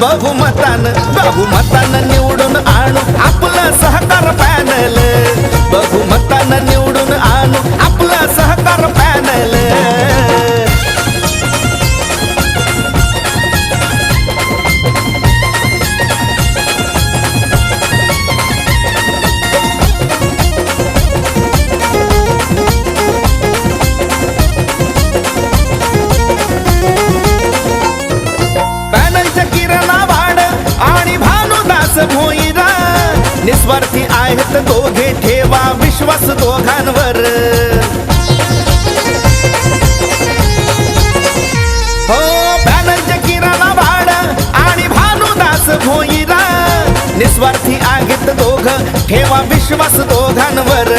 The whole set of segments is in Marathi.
बहुमतान बहुमतान निवडून आणू. आपला सहकार भोईरा निस्वार्थी आहेत दोघे ठेवा विश्वास दोघांवर. हो पॅनलच्या किराणा भाड आणि भानुदास भोईरा निस्वार्थी आहेत दोघ ठेवा विश्वास दोघांवर.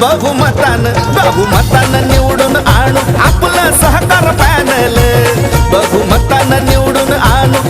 बहुमतान बहुमतान निवडून आणू आपला सहकार पॅनल. बहुमतान निवडून आणू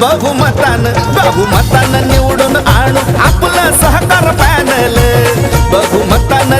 बहुमतान बहुमतान निवडून आणू आपला सहकार पॅनल. बहुमतान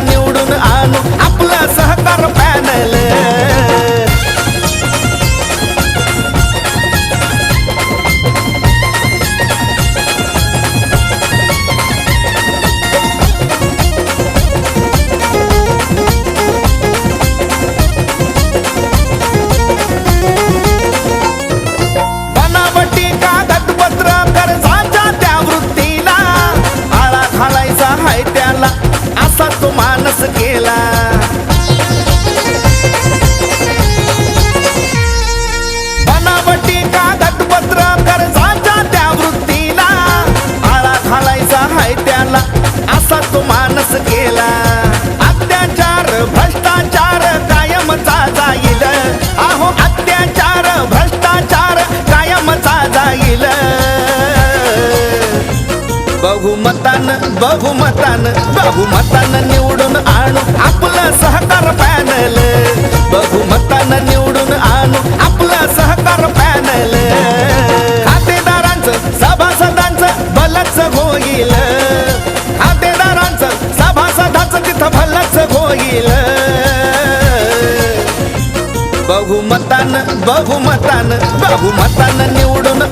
बहुमतान बहुमतान निवडून आणू आपलं सहकार पॅनल. बहुमतान निवडून आणू आपलं सहकार पॅनल. खातेदारांचं सभासदांचं भलच होईल. खातेदारांचं सभासदांचं तिथं भलच होईल. बहुमतान बहुमतान बहुमतान निवडून